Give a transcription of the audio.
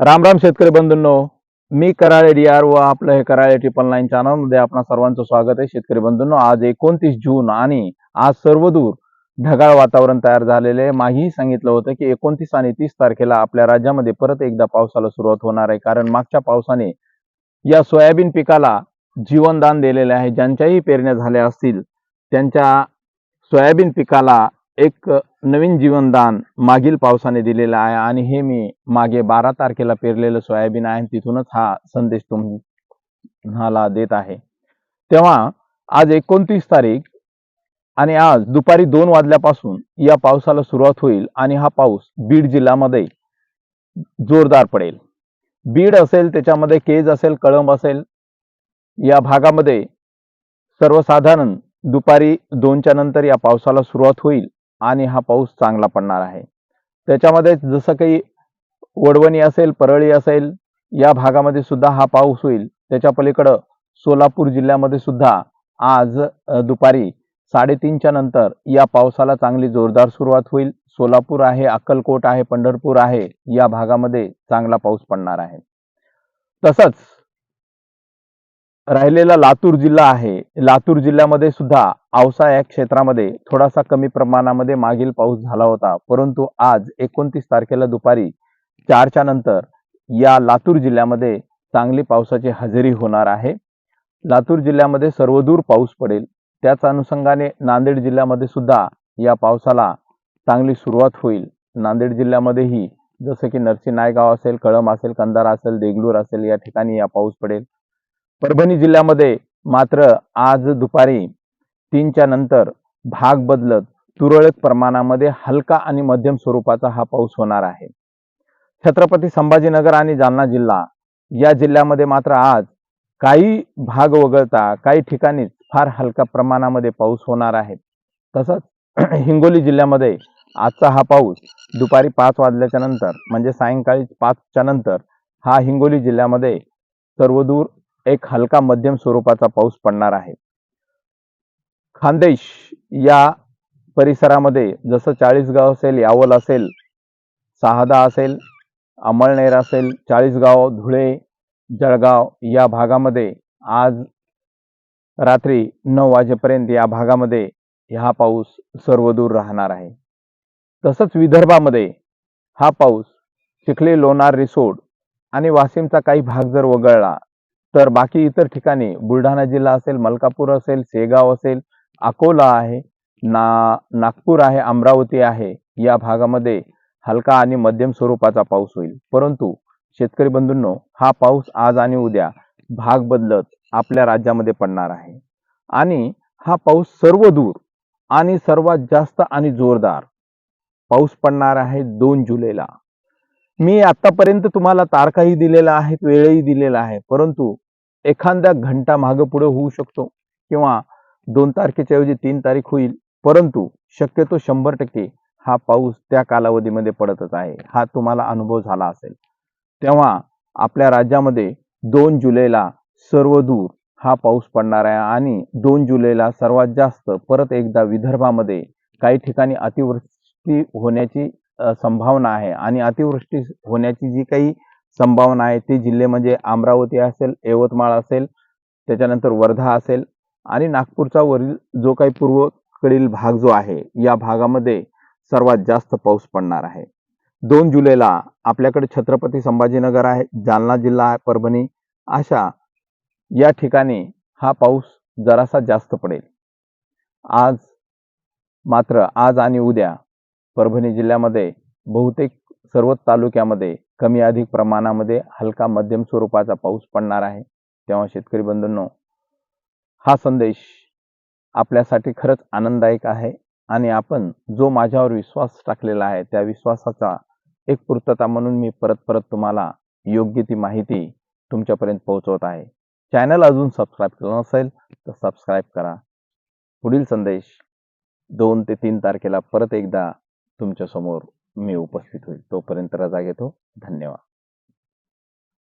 राम राम शेतकरी बंधूंनो मी Karale D R व आपलं हे कराळे ट्रिपल नाईन चॅनलमध्ये आपणा सर्वांचं स्वागत आहे. शेतकरी बंधूंनो आज एकोणतीस जून आणि आज सर्वदूर ढगाळ वातावरण तयार झालेले आहे. माही सांगितलं होतं की एकोणतीस आणि तीस तारखेला आपल्या राज्यामध्ये परत एकदा पावसाला सुरुवात होणार आहे. कारण मागच्या पावसाने या सोयाबीन पिकाला जीवनदान दिलेले आहे. ज्यांच्याही पेरण्या झाल्या असतील त्यांच्या सोयाबीन पिकाला एक नवीन जीवनदान मागील पावसाने दिलेलं आहे आणि हे मी मागे बारा तारखेला पेरलेलं सोयाबीन आहे तिथूनच हा संदेश तुम्हाला देत आहे. तेव्हा आज एकोणतीस तारीख आणि आज दुपारी दोन वाजल्यापासून या पावसाला सुरुवात होईल आणि हा पाऊस बीड जिल्ह्यामध्ये जोरदार पडेल. बीड असेल त्याच्यामध्ये केज असेल कळंब असेल या भागामध्ये सर्वसाधारण दुपारी दोनच्या नंतर या पावसाला सुरुवात होईल. आणि हा पाऊस चांगला पडणार आहे. त्याच्यामध्ये जसं काही वडवणी असेल परळी असेल या भागामध्ये सुद्धा हा पाऊस होईल. त्याच्या पलीकडं सोलापूर जिल्ह्यामध्ये सुद्धा आज दुपारी साडेतीनच्या नंतर या पावसाला चांगली जोरदार सुरुवात होईल. सोलापूर आहे अक्कलकोट आहे पंढरपूर आहे या भागामध्ये चांगला पाऊस पडणार आहे. तसंच राहिलेला लातूर जिल्हा आहे. लातूर जिल्ह्यामध्ये सुद्धा औसा या क्षेत्रामध्ये थोडासा कमी प्रमाणामध्ये मागील पाऊस झाला होता. परंतु आज एकोणतीस तारखेला दुपारी चारच्या नंतर या लातूर जिल्ह्यामध्ये चांगली पावसाची हजेरी होणार आहे. लातूर जिल्ह्यामध्ये सर्वदूर पाऊस पडेल. त्याच अनुषंगाने नांदेड जिल्ह्यामध्ये सुद्धा या पावसाला चांगली सुरुवात होईल. नांदेड जिल्ह्यामध्येही जसं की नरसी नायगाव असेल कळम असेल कंधारा असेल देगलूर असेल या ठिकाणी या पाऊस पडेल. परभणी जिल्ह्यामध्ये मात्र आज दुपारी तीनच्या नंतर भाग बदलत तुरळक प्रमाणामध्ये हलका आणि मध्यम स्वरूपाचा हा पाऊस होणार आहे. छत्रपती संभाजीनगर आणि जालना जिल्हा या जिल्ह्यामध्ये मात्र आज काही भाग वगळता काही ठिकाणी फार हलका प्रमाणामध्ये पाऊस होणार आहे. तसंच हिंगोली जिल्ह्यामध्ये आजचा हा पाऊस दुपारी पाच वाजल्याच्या नंतर म्हणजे सायंकाळी पाचच्या नंतर हा हिंगोली जिल्ह्यामध्ये सर्वदूर एक हलका मध्यम स्वरूपाचा पाऊस पडणार आहे. खानदेश या परिसरामध्ये जसं चाळीसगाव असेल यावल असेल सहादा असेल अमळनेर असेल चाळीसगाव धुळे जळगाव या भागामध्ये आज रात्री नऊ वाजेपर्यंत या भागामध्ये हा पाऊस सर्वदूर राहणार आहे. तसंच विदर्भामध्ये हा पाऊस चिखली लोणार रिसोड आणि वाशिमचा काही भाग जर वगळला तर बाकी इतर ठिकाणी बुलढाणा जिल्हा असेल मलकापूर असेल शेगाव असेल अकोला आहे ना नागपूर आहे अमरावती आहे या भागामध्ये हलका आणि मध्यम स्वरूपाचा पाऊस होईल. परंतु शेतकरी बंधूंनो हा पाऊस आज आणि उद्या भाग बदलत आपल्या राज्यामध्ये पडणार आहे. आणि हा पाऊस सर्व दूर आणि सर्वात जास्त आणि जोरदार पाऊस पडणार आहे दोन जुलैला. मी आतापर्यंत तुम्हाला तारखाही दिलेला आहे वेळही दिलेला आहे. परंतु एखाद्या घंटा मागं पुढे होऊ शकतो किंवा दोन तारखेच्या ऐवजी तीन तारीख होईल. परंतु शक्यतो शंभर टक्के हा पाऊस त्या कालावधीमध्ये पडतच आहे. हा तुम्हाला अनुभव झाला असेल. तेव्हा आपल्या राज्यामध्ये दोन जुलैला सर्व दूर हा पाऊस पडणार आहे आणि दोन जुलैला सर्वात जास्त परत एकदा विदर्भामध्ये काही ठिकाणी अतिवृष्टी होण्याची संभावना आहे आणि अतिवृष्टी होण्याची जी काही संभावना आहे ती जिल्हे म्हणजे अमरावती असेल यवतमाळ असेल त्याच्यानंतर वर्धा असेल आणि नागपूरचा वरील जो काही पूर्वकडील भाग जो आहे या भागामध्ये सर्वात जास्त पाऊस पडणार आहे. दोन जुलैला आपल्याकडे छत्रपती संभाजीनगर आहे जालना जिल्हा आहे परभणी अशा या ठिकाणी हा पाऊस जरासा जास्त पडेल. आज मात्र आज आणि उद्या परभणी जिल्ह्यामध्ये बहुतेक सर्वच तालुक्यामध्ये कमी अधिक प्रमाणामध्ये हलका मध्यम स्वरूपाचा पाऊस पडणार आहे. तेव्हा शेतकरी बंधूंनो हा संदेश आपल्यासाठी खरंच आनंददायक आहे आणि आपण जो माझ्यावर विश्वास टाकलेला आहे त्या विश्वासाचा एक पूर्तता म्हणून मी परत परत तुम्हाला योग्य ती माहिती तुमच्यापर्यंत पोहोचवत आहे. चॅनल अजून सबस्क्राईब केलं नसेल तर सबस्क्राईब करा. पुढील संदेश दोन ते तीन तारखेला परत एकदा तुमच्यासमोर मी उपस्थित होईल. तोपर्यंत रजा घेतो. धन्यवाद.